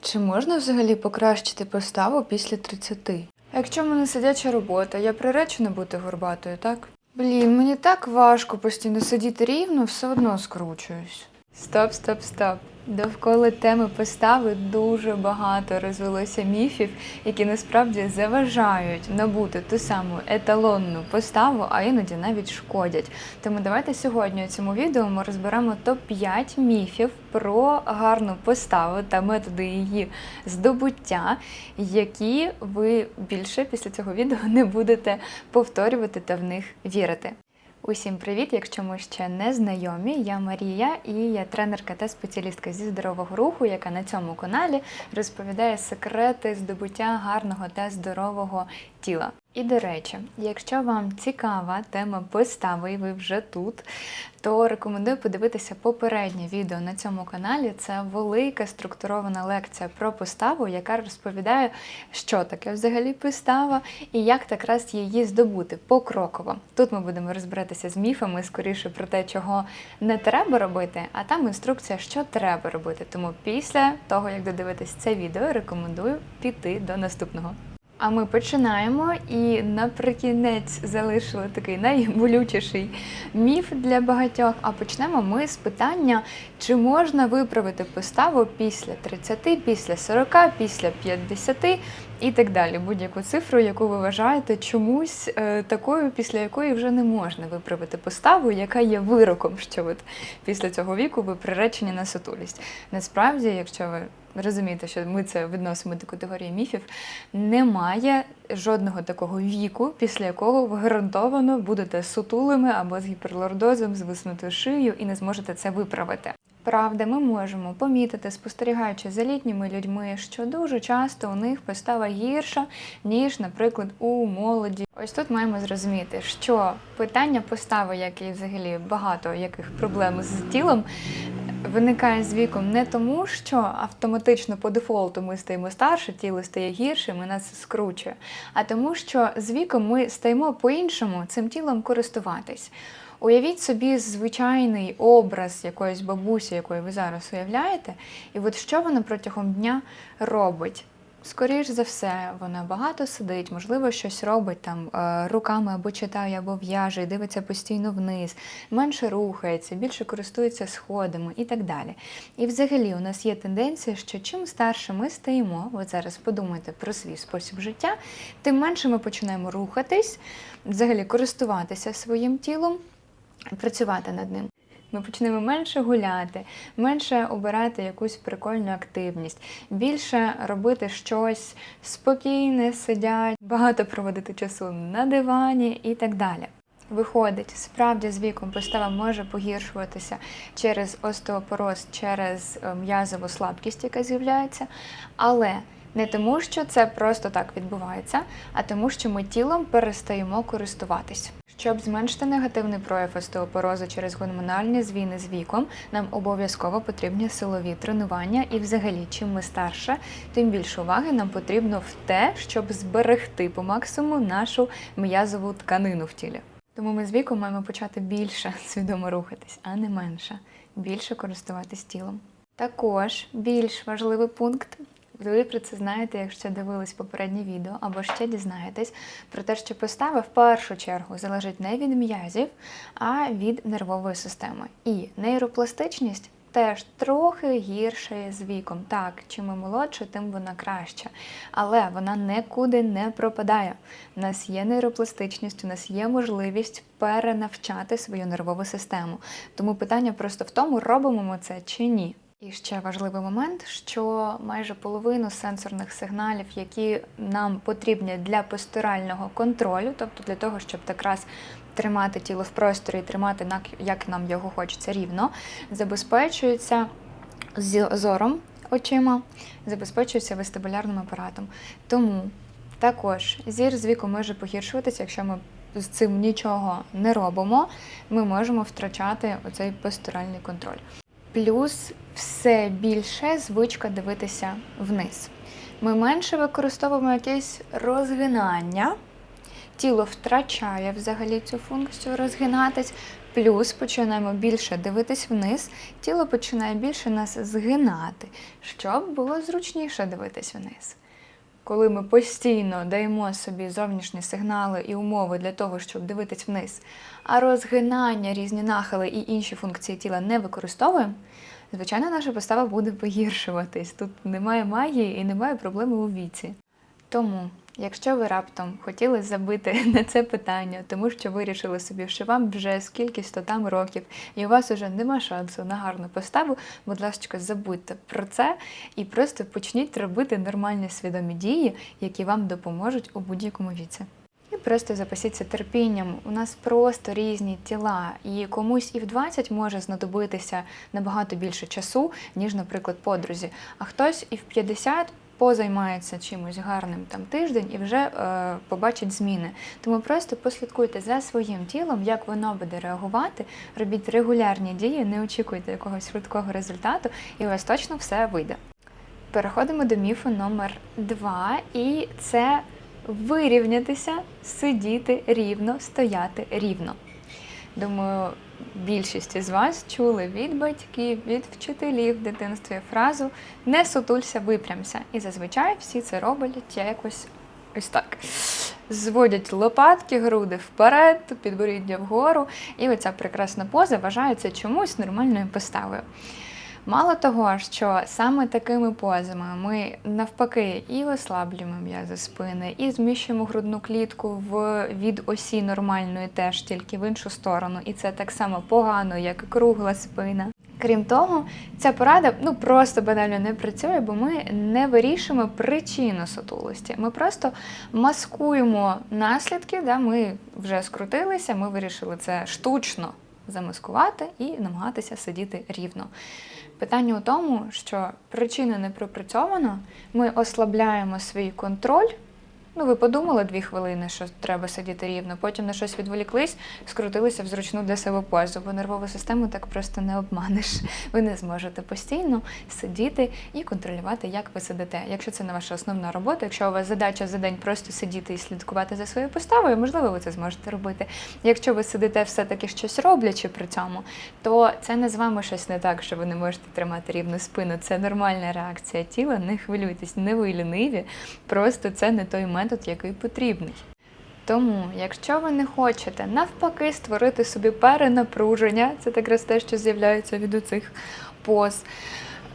Чи можна взагалі покращити поставу після 30? А якщо в мене сидяча робота, я приречена бути горбатою, так? Блін, мені так важко постійно сидіти рівно, все одно скручуюсь. Стоп, стоп, стоп. Довкола теми постави дуже багато розвелося міфів, які насправді заважають набути ту саму еталонну поставу, а іноді навіть шкодять. Тому давайте сьогодні у цьому відео ми розберемо топ-5 міфів про гарну поставу та методи її здобуття, які ви більше після цього відео не будете повторювати та в них вірити. Усім привіт! Якщо ми ще не знайомі, я Марія і я тренерка та спеціалістка зі здорового руху, яка на цьому каналі розповідає секрети здобуття гарного та здорового тіла. І до речі, якщо вам цікава тема постави, і ви вже тут, то рекомендую подивитися попереднє відео на цьому каналі. Це велика структурована лекція про поставу, яка розповідає, що таке взагалі постава і як так раз її здобути покроково. Тут ми будемо розбиратися з міфами скоріше про те, чого не треба робити, а там інструкція, що треба робити. Тому після того, як додивитись це відео, рекомендую піти до наступного. А ми починаємо і наприкінець залишили такий найболючіший міф для багатьох. А почнемо ми з питання, чи можна виправити поставу після 30, після 40, після 50 і так далі. Будь-яку цифру, яку ви вважаєте чомусь е, такою, після якої вже не можна виправити поставу, яка є вироком, що от після цього віку ви приречені на сутулість. Насправді, якщо ви розумієте, що ми це відносимо до категорії міфів, немає жодного такого віку, після якого ви гарантовано будете сутулими або з гіперлордозом, з виснутою шиєю і не зможете це виправити. Правда, ми можемо помітити, спостерігаючи за літніми людьми, що дуже часто у них постава гірша, ніж, наприклад, у молоді. Ось тут маємо зрозуміти, що питання постави, як і взагалі багато яких проблем з тілом, виникає з віком не тому, що автоматично по дефолту ми стаємо старше, тіло стає гіршим ми нас скручує, а тому, що з віком ми стаємо по-іншому цим тілом користуватись. Уявіть собі звичайний образ якоїсь бабусі, якої ви зараз уявляєте, і от що вона протягом дня робить. Скоріш за все, вона багато сидить, можливо, щось робить там е, руками або читає, або в'яже, дивиться постійно вниз, менше рухається, більше користується сходами і так далі. І взагалі у нас є тенденція, що чим старше ми стаємо, от зараз подумайте про свій спосіб життя, тим менше ми починаємо рухатись, взагалі користуватися своїм тілом, працювати над ним. Ми почнемо менше гуляти, менше обирати якусь прикольну активність, більше робити щось спокійне, сидять, багато проводити часу на дивані і так далі. Виходить, справді з віком постава може погіршуватися через остеопороз, через е, м'язову слабкість, яка з'являється, але не тому, що це просто так відбувається, а тому, що ми тілом перестаємо користуватись. Щоб зменшити негативний прояв остеопорозу через гормональні зміни з віком, нам обов'язково потрібні силові тренування, і взагалі, чим ми старше, тим більше уваги нам потрібно в те, щоб зберегти по максимуму нашу м'язову тканину в тілі. Тому ми з віком маємо почати більше свідомо рухатись, а не менше, більше користуватись тілом. Також більш важливий пункт. Ви про це знаєте, якщо дивились попереднє відео, або ще дізнаєтесь про те, що постава в першу чергу залежить не від м'язів, а від нервової системи. І нейропластичність теж трохи гіршає з віком. Так, чим ми молодше, тим вона краща. Але вона нікуди не пропадає. У нас є нейропластичність, у нас є можливість перенавчати свою нервову систему. Тому питання просто в тому, робимо ми це чи ні. І ще важливий момент, що майже половину сенсорних сигналів, які нам потрібні для постурального контролю, тобто для того, щоб якраз тримати тіло в просторі і тримати як нам його хочеться рівно, забезпечуються зором очима, забезпечуються вестибулярним апаратом. Тому також зір з віку може погіршуватися, якщо ми з цим нічого не робимо, ми можемо втрачати оцей постуральний контроль. Плюс все більше звичка дивитися вниз. Ми менше використовуємо якесь розгинання. Тіло втрачає взагалі цю функцію розгинатись, Плюс починаємо більше дивитись вниз, тіло починає більше нас згинати, щоб було зручніше дивитись вниз. Коли ми постійно даємо собі зовнішні сигнали і умови для того, щоб дивитись вниз, а розгинання, різні нахили і інші функції тіла не використовуємо, звичайно, наша постава буде погіршуватись. Тут немає магії і немає проблеми у віці. Тому, якщо ви раптом хотіли забити на це питання, тому що вирішили собі, що вам вже скількись то там років, і у вас вже нема шансу на гарну поставу, будь ласка, забудьте про це і просто почніть робити нормальні свідомі дії, які вам допоможуть у будь-якому віці. І просто запасіться терпінням. У нас просто різні тіла, і комусь і в 20 може знадобитися набагато більше часу, ніж, наприклад, подрузі. А хтось і в 50 позаймається чимось гарним там тиждень і вже е, побачить зміни. Тому просто послідкуйте за своїм тілом, як воно буде реагувати. Робіть регулярні дії, не очікуйте якогось швидкого результату, і у вас точно все вийде. Переходимо до міфу номер два, і це вирівнятися, сидіти рівно, стояти рівно. Думаю, більшість із вас чули від батьків, від вчителів в дитинстві фразу не сутулься, випрямся. І зазвичай всі це роблять якось ось так. Зводять лопатки, груди вперед, підборіддя вгору. І оця прекрасна поза вважається чомусь нормальною поставою. Мало того, що саме такими позами ми навпаки і ослаблюємо м'язи спини, і зміщуємо грудну клітку в від осі нормальної теж тільки в іншу сторону, і це так само погано, як і кругла спина. Крім того, ця порада ну просто банально не працює, бо ми не вирішуємо причину сутулості. Ми просто маскуємо наслідки, да, ми вже скрутилися, ми вирішили це штучно замаскувати і намагатися сидіти рівно. Питання у тому, що причина не пропрацьована, ми ослабляємо свій контроль. Ну, ви подумали дві хвилини, що треба сидіти рівно, потім на щось відволіклись, скрутилися в зручну для себе позу, бо нервову систему так просто не обманеш. Ви не зможете постійно сидіти і контролювати, як ви сидите. Якщо це не ваша основна робота, якщо у вас задача за день просто сидіти і слідкувати за своєю поставою, можливо, ви це зможете робити. Якщо ви сидите все-таки щось роблячи при цьому, то це не з вами щось не так, що ви не можете тримати рівну спину. Це нормальна реакція тіла, не хвилюйтесь, не ви ліниві, просто це не той метод, який потрібний. Тому, якщо ви не хочете навпаки створити собі перенапруження, це якраз те, що з'являється від оцих поз,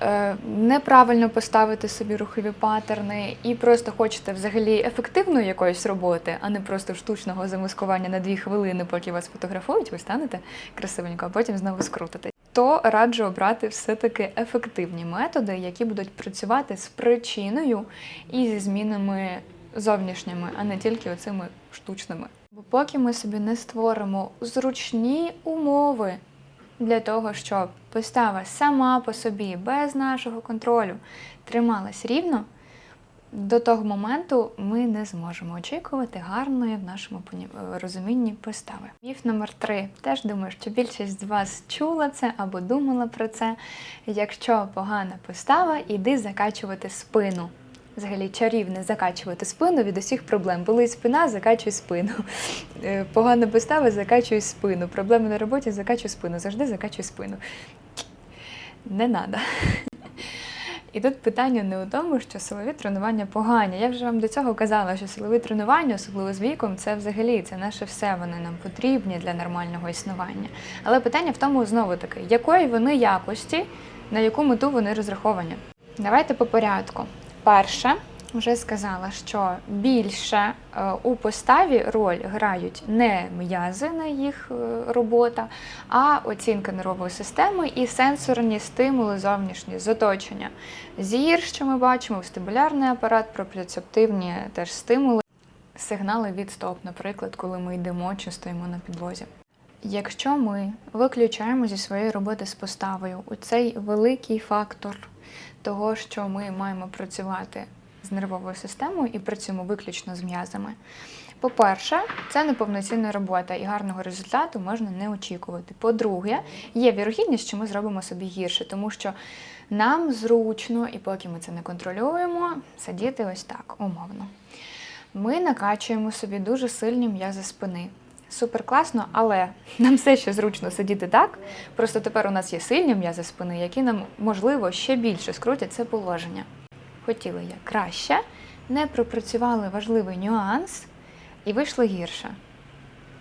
е, неправильно поставити собі рухові паттерни і просто хочете взагалі ефективної якоїсь роботи, а не просто штучного замаскування на дві хвилини, поки вас фотографують, ви станете красивенько, а потім знову скрутите. То раджу обрати все-таки ефективні методи, які будуть працювати з причиною і зі змінами зовнішніми, а не тільки оцими штучними. Бо поки ми собі не створимо зручні умови для того, щоб постава сама по собі, без нашого контролю, трималась рівно, до того моменту ми не зможемо очікувати гарної в нашому розумінні постави. Міф номер три. Теж думаю, що більшість з вас чула це або думала про це. Якщо погана постава, іди закачувати спину. Взагалі чарівне закачувати спину від усіх проблем. Болить спина, закачуй спину. Е, Погана постава, закачуй спину. Проблеми на роботі, закачуй спину. Завжди закачуй спину. Не треба. І тут питання не у тому, що силові тренування погані. Я вже вам до цього казала, що силові тренування, особливо з віком, це взагалі це наше все. Вони нам потрібні для нормального існування. Але питання в тому знову таки, якої вони якості, на яку мету вони розраховані. Давайте по порядку. Перше, вже сказала, що більше е, у поставі роль грають не м'язи на їх е, робота, а оцінка нервової системи і сенсорні стимули зовнішні з оточення. Зір, що ми бачимо, вестибулярний апарат, пропріоцептивні теж стимули, сигнали від стоп, наприклад, коли ми йдемо чи стоїмо на підлозі. Якщо ми виключаємо зі своєї роботи з поставою у цей великий фактор того, що ми маємо працювати з нервовою системою і працюємо виключно з м'язами. По-перше, це неповноцінна робота і гарного результату можна не очікувати. По-друге, є вірогідність, що ми зробимо собі гірше, тому що нам зручно, і поки ми це не контролюємо, сидіти ось так, умовно. Ми накачуємо собі дуже сильні м'язи спини. Супер класно, але нам все ще зручно сидіти так. Просто тепер у нас є сильні м'язи спини, які нам, можливо, ще більше скрутять це положення. Хотіла я краще, не пропрацювали важливий нюанс і вийшло гірше.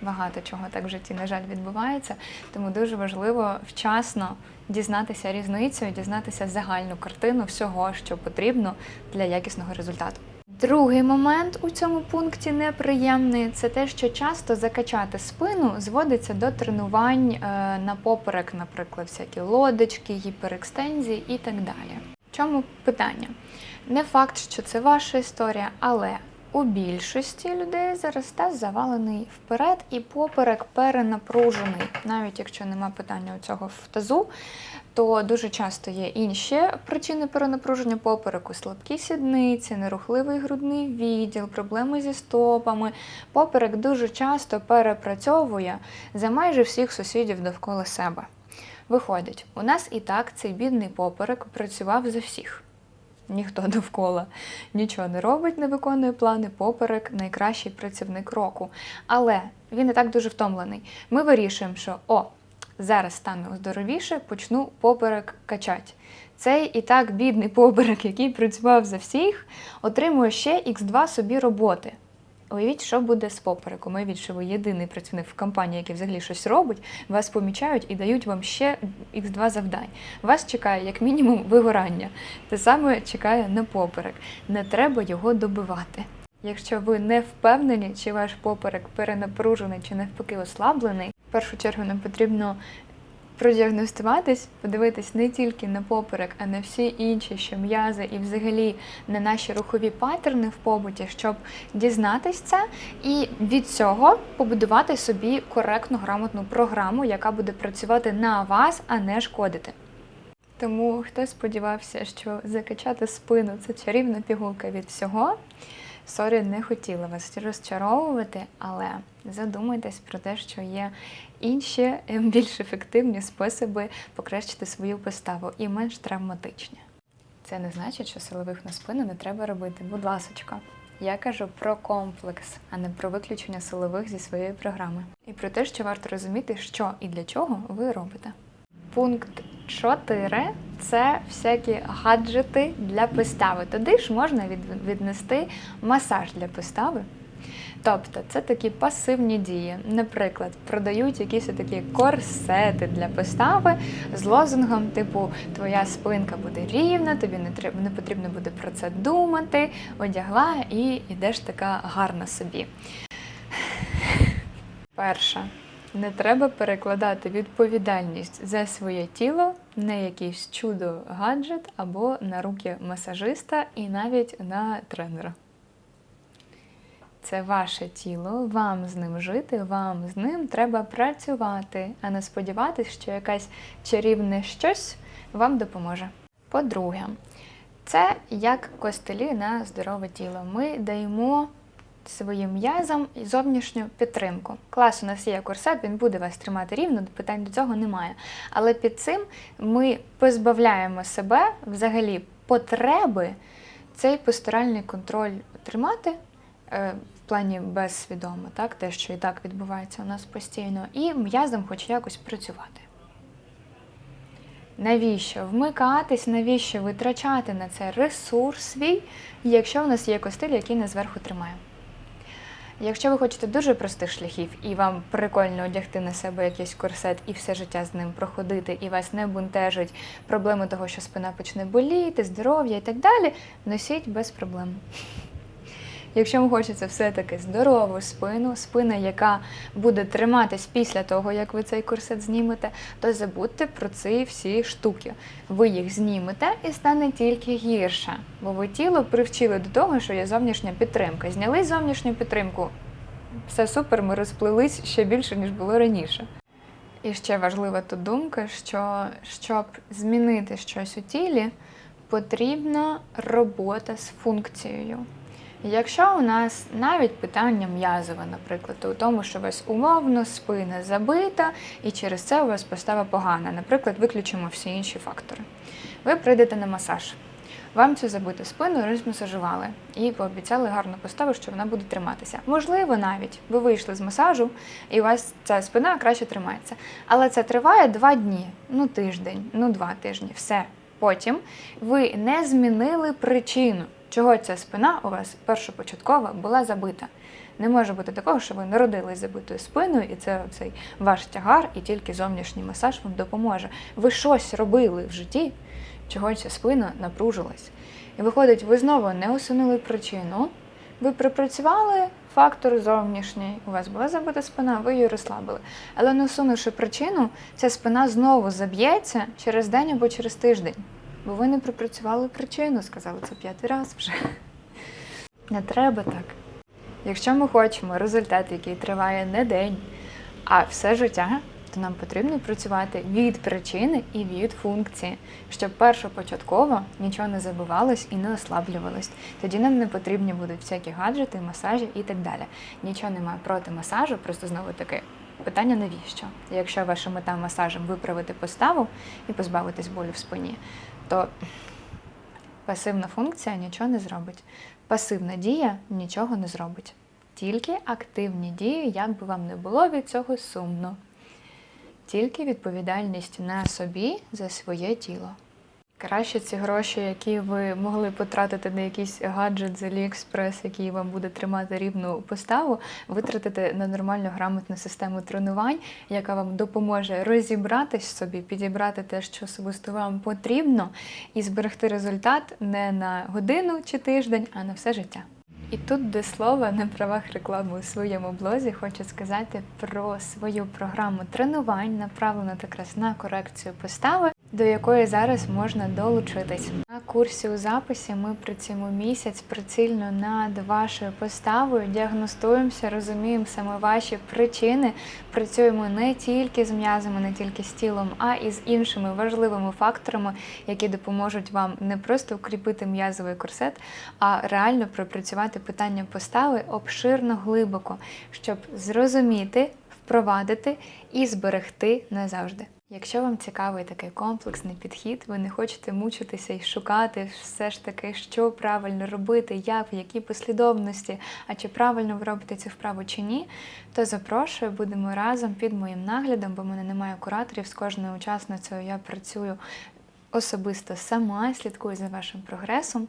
Багато чого так в житті, на жаль, відбувається, тому дуже важливо вчасно дізнатися різницю, дізнатися загальну картину всього, що потрібно для якісного результату. Другий момент у цьому пункті неприємний це те, що часто закачати спину зводиться до тренувань е, на поперек, наприклад, всякі лодочки, гіперекстензії і так далі. В чому питання? Не факт, що це ваша історія, але у більшості людей зараз таз завалений вперед і поперек перенапружений. Навіть якщо нема питання у цього в тазу, то дуже часто є інші причини перенапруження попереку: слабкі сідниці, нерухливий грудний відділ, проблеми зі стопами. Поперек дуже часто перепрацьовує за майже всіх сусідів довкола себе. Виходить, у нас і так цей бідний поперек працював за всіх. Ніхто довкола нічого не робить, не виконує плани, поперек найкращий працівник року. Але він і так дуже втомлений. Ми вирішуємо, що о, зараз стану здоровіше, почну поперек качати. Цей і так бідний поперек, який працював за всіх, отримує ще Х2 собі роботи. Уявіть, що буде з попереком. Уявіть, що ви єдиний працівник в компанії, який взагалі щось робить, вас помічають і дають вам ще Х2 завдань. Вас чекає як мінімум вигорання. Те саме чекає на поперек. Не треба його добивати. Якщо ви не впевнені, чи ваш поперек перенапружений, чи навпаки ослаблений, першу чергу нам потрібно продіагностуватись, подивитись не тільки на поперек, а на всі інші ще м'язи і взагалі на наші рухові паттерни в побуті, щоб дізнатись це і від цього побудувати собі коректну грамотну програму, яка буде працювати на вас, а не шкодити. Тому хто сподівався, що закачати спину це чарівна пігулка від всього. Сорі, не хотіла вас розчаровувати, але задумайтесь про те, що є інші е, більш ефективні способи покращити свою поставу і менш травматичні. Це не значить, що силових на спину не треба робити. Будь ласочка. Я кажу про комплекс, а не про виключення силових зі своєї програми. І про те, що варто розуміти, що і для чого ви робите. Пункт 4 це всякі гаджети для постави. Туди ж можна віднести масаж для постави. Тобто це такі пасивні дії. Наприклад, продають якісь такі корсети для постави з лозунгом, типу Твоя спинка буде рівна, тобі не не потрібно буде про це думати, одягла і йдеш така гарна собі. Перше. Не треба перекладати відповідальність за своє тіло на якийсь чудо гаджет або на руки масажиста і навіть на тренера. Це ваше тіло, вам з ним жити, вам з ним треба працювати, а не сподіватися, що якась чарівне щось вам допоможе. По-друге, це як костелі на здорове тіло. Ми даємо своїм м'язам зовнішню підтримку. Клас, у нас є корсет, він буде вас тримати рівно, питань до цього немає. Але під цим ми позбавляємо себе взагалі потреби цей постуральний контроль тримати. е, В плані безсвідомо, так, те, що і так відбувається у нас постійно, і м'язом хоч якось працювати. Навіщо вмикатись, навіщо витрачати на це ресурс свій, якщо в нас є костиль, який нас зверху тримає? Якщо ви хочете дуже простих шляхів, і вам прикольно одягти на себе якийсь корсет і все життя з ним проходити, і вас не бунтежить проблеми того, що спина почне боліти, здоров'я і так далі, носіть без проблем. Якщо вам хочеться все-таки здорову спину, спина, яка буде триматись після того, як ви цей корсет знімете, то забудьте про ці всі штуки. Ви їх знімете і стане тільки гірше, бо ви тіло привчили до того, що є зовнішня підтримка. Зняли зовнішню підтримку, все супер, ми розплились ще більше, ніж було раніше. І ще важлива тут думка, що щоб змінити щось у тілі, потрібна робота з функцією. Якщо у нас навіть питання м'язове, наприклад, то у тому, що у вас умовно спина забита, і через це у вас постава погана, наприклад, виключимо всі інші фактори. Ви прийдете на масаж. Вам цю забиту спину розмасажували і пообіцяли гарну поставу, що вона буде триматися. Можливо, навіть ви вийшли з масажу, і у вас ця спина краще тримається. Але це триває два дні, ну тиждень, ну два тижні. Все. Потім ви не змінили причину, чого ця спина у вас першопочаткова була забита. Не може бути такого, що ви народились забитою спиною, і це цей ваш тягар, і тільки зовнішній масаж вам допоможе. Ви щось робили в житті, чого ця спина напружилась. І виходить, ви знову не усунули причину, ви припрацювали фактор зовнішній, у вас була забита спина, ви її розслабили. Але не усунувши причину, ця спина знову заб'ється через день або через тиждень. Бо ви не припрацювали причину, сказали це п'ятий раз вже. Не треба так. Якщо ми хочемо результат, який триває не день, а все життя, то нам потрібно працювати від причини і від функції, щоб першопочатково нічого не забивалось і не ослаблювалось. Тоді нам не потрібні будуть всякі гаджети, масажі і так далі. Нічого немає проти масажу, просто знову таки. Питання навіщо? Якщо ваша мета масажем виправити поставу і позбавитись болю в спині, то пасивна функція нічого не зробить. Пасивна дія нічого не зробить. Тільки активні дії, як би вам не було від цього сумно. Тільки відповідальність на собі за своє тіло. Краще ці гроші, які ви могли потратити на якийсь гаджет з AliExpress, який вам буде тримати рівну поставу, витратити на нормальну грамотну систему тренувань, яка вам допоможе розібратись собі, підібрати те, що особисто вам потрібно, і зберегти результат не на годину чи тиждень, а на все життя. І тут до слова на правах реклами у своєму блозі хочу сказати про свою програму тренувань, направлену якраз на корекцію постави, до якої зараз можна долучитись. На курсі у записі ми працюємо місяць прицільно над вашою поставою, діагностуємося, розуміємо саме ваші причини. Працюємо не тільки з м'язами, не тільки з тілом, а і з іншими важливими факторами, які допоможуть вам не просто укріпити м'язовий корсет, а реально пропрацювати питання постави обширно глибоко, щоб зрозуміти, впровадити і зберегти назавжди. Якщо вам цікавий такий комплексний підхід, ви не хочете мучитися і шукати все ж таки, що правильно робити, як, в якій послідовності, а чи правильно ви робите цю вправу чи ні, то запрошую, будемо разом під моїм наглядом, бо в мене немає кураторів з кожною учасницею. Я працюю особисто сама, слідкую за вашим прогресом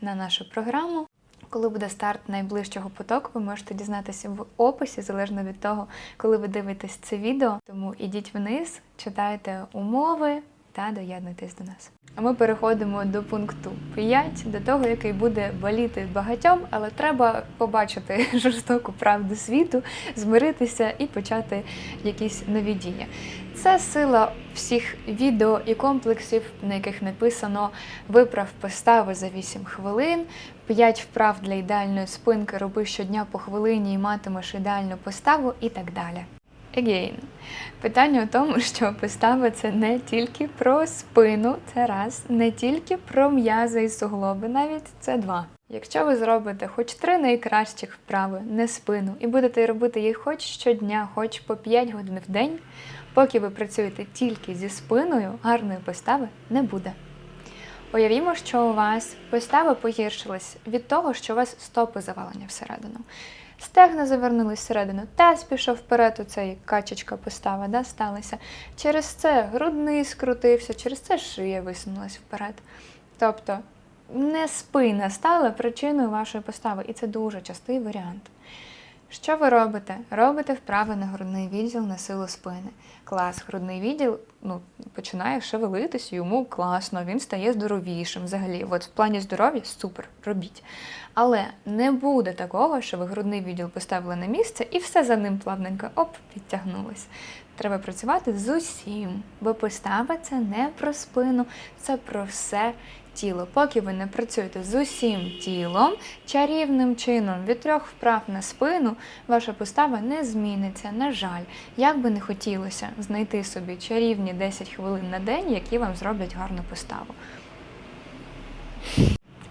на нашу програму. Коли буде старт найближчого потоку, ви можете дізнатися в описі, залежно від того, коли ви дивитесь це відео. Тому ідіть вниз, читайте умови та доєднуйтесь до нас. А ми переходимо до пункту 5, до того, який буде боліти багатьом, але треба побачити жорстоку правду світу, змиритися і почати якісь нові дії. Це сила всіх відео і комплексів, на яких написано виправ постави за 8 хвилин, 5 вправ для ідеальної спинки, роби щодня по хвилині і матимеш ідеальну поставу і так далі. Again. Питання в тому, що постава це не тільки про спину, це раз, не тільки про м'язи і суглоби, навіть це два. Якщо ви зробите хоч три найкращих вправи, не спину, і будете робити їх хоч щодня, хоч по 5 годин в день, поки ви працюєте тільки зі спиною, гарної постави не буде. Уявімо, що у вас постава погіршилась від того, що у вас стопи завалені всередину. Стегна завернулись всередину, таз пішов вперед, оцей качечка постава да, сталася. Через це грудний скрутився, через це шия висунулась вперед. Тобто не спина стала причиною вашої постави, і це дуже частий варіант. Що ви робите? Робите вправи на грудний відділ на силу спини. Клас, грудний відділ ну, починає шевелитись, йому класно, він стає здоровішим взагалі. От в плані здоров'я супер, робіть. Але не буде такого, що ви грудний відділ поставили на місце і все за ним плавненько оп, підтягнулось. Треба працювати з усім, бо постава це не про спину, це про все тіло. Поки ви не працюєте з усім тілом, чарівним чином від трьох вправ на спину, ваша постава не зміниться. На жаль, як би не хотілося знайти собі чарівні 10 хвилин на день, які вам зроблять гарну поставу.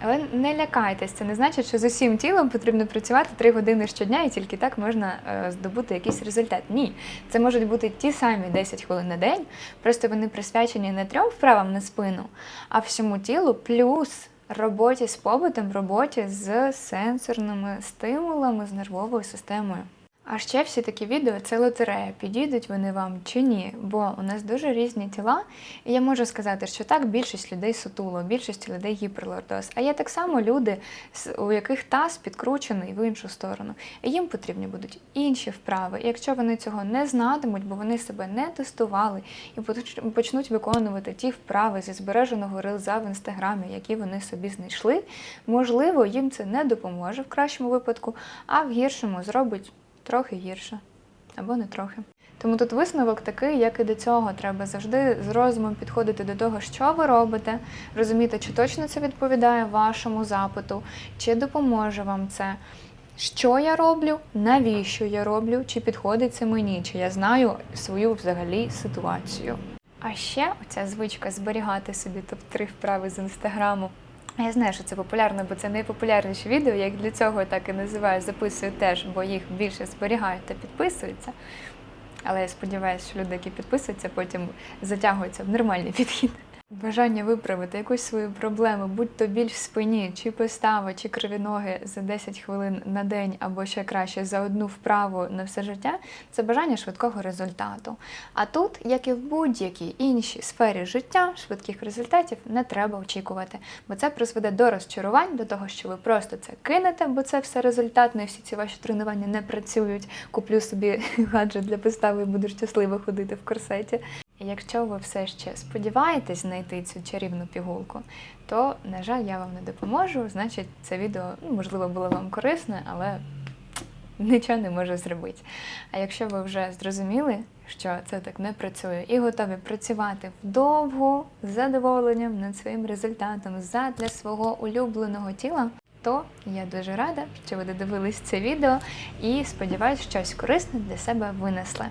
Але не лякайтесь, це не значить, що з усім тілом потрібно працювати 3 години щодня і тільки так можна е, здобути якийсь результат. Ні, це можуть бути ті самі 10 хвилин на день, просто вони присвячені не трьом вправам на спину, а всьому тілу, плюс роботі з побутом, роботі з сенсорними стимулами, з нервовою системою. А ще всі такі відео це лотерея, підійдуть вони вам чи ні, бо у нас дуже різні тіла, і я можу сказати, що так більшість людей сутуло, більшість людей гіперлордоз. А є так само люди, у яких таз підкручений в іншу сторону. І їм потрібні будуть інші вправи. І якщо вони цього не знатимуть, бо вони себе не тестували і почнуть виконувати ті вправи зі збереженого рилза в інстаграмі, які вони собі знайшли, можливо, їм це не допоможе в кращому випадку, а в гіршому зробить трохи гірше або не трохи. Тому тут висновок такий, як і до цього, треба завжди з розумом підходити до того, що ви робите, розуміти, чи точно це відповідає вашому запиту, чи допоможе вам це. Що я роблю, навіщо я роблю, чи підходить це мені, чи я знаю свою взагалі ситуацію. А ще оця звичка зберігати собі топ-3 вправи з інстаграму. Я знаю, що це популярно, бо це найпопулярніші відео. Я їх для цього так і називаю, записую теж, бо їх більше зберігають та підписуються. Але я сподіваюся, що люди, які підписуються, потім затягуються в нормальний підхід. Бажання виправити якусь свою проблему, будь то біль в спині, чи постава, чи криві ноги за 10 хвилин на день, або ще краще за одну вправу на все життя, це бажання швидкого результату. А тут, як і в будь-якій іншій сфері життя, швидких результатів не треба очікувати, бо це призведе до розчарувань, до того, що ви просто це кинете, бо це все результатно, і всі ці ваші тренування не працюють. Куплю собі гаджет для постави і буду щасливо ходити в корсеті. Якщо ви все ще сподіваєтесь знайти цю чарівну пігулку, то, на жаль, я вам не допоможу. Значить, це відео ну, можливо було вам корисне, але нічого не можу зробити. А якщо ви вже зрозуміли, що це так не працює, і готові працювати вдовго з задоволенням над своїм результатом задля свого улюбленого тіла, то я дуже рада, що ви додивились це відео і сподіваюся, щось корисне для себе винесли.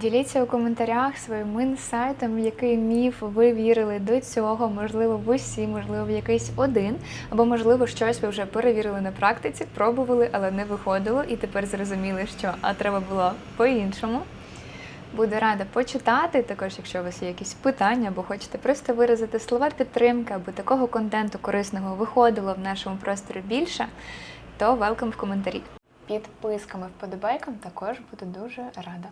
Діліться у коментарях своїм інсайтом, який міф ви вірили до цього, можливо, в усі, можливо, в якийсь один, або можливо, щось ви вже перевірили на практиці, пробували, але не виходило, і тепер зрозуміли, що а треба було по-іншому. Буду рада почитати. Також, якщо у вас є якісь питання, або хочете просто виразити слова підтримки, або такого контенту корисного виходило в нашому просторі більше, то велкам в коментарі. Підписками, вподобайкам також буду дуже рада.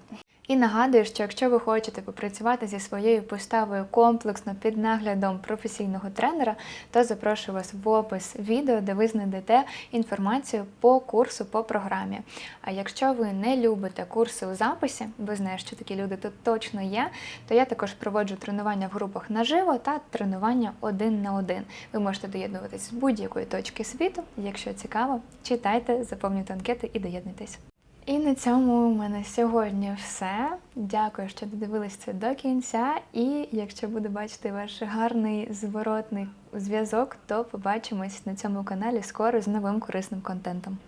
І нагадую, що якщо ви хочете попрацювати зі своєю поставою комплексно під наглядом професійного тренера, то запрошую вас в опис відео, де ви знайдете інформацію по курсу по програмі. А якщо ви не любите курси у записі, бо знаю, що такі люди тут точно є, то я також проводжу тренування в групах наживо та тренування один на один. Ви можете доєднуватись з будь-якої точки світу. Якщо цікаво, читайте, заповнюйте анкети і доєднуйтесь. І на цьому у мене сьогодні все. Дякую, що додивились це до кінця. І якщо буду бачити ваш гарний зворотний зв'язок, то побачимось на цьому каналі скоро з новим корисним контентом.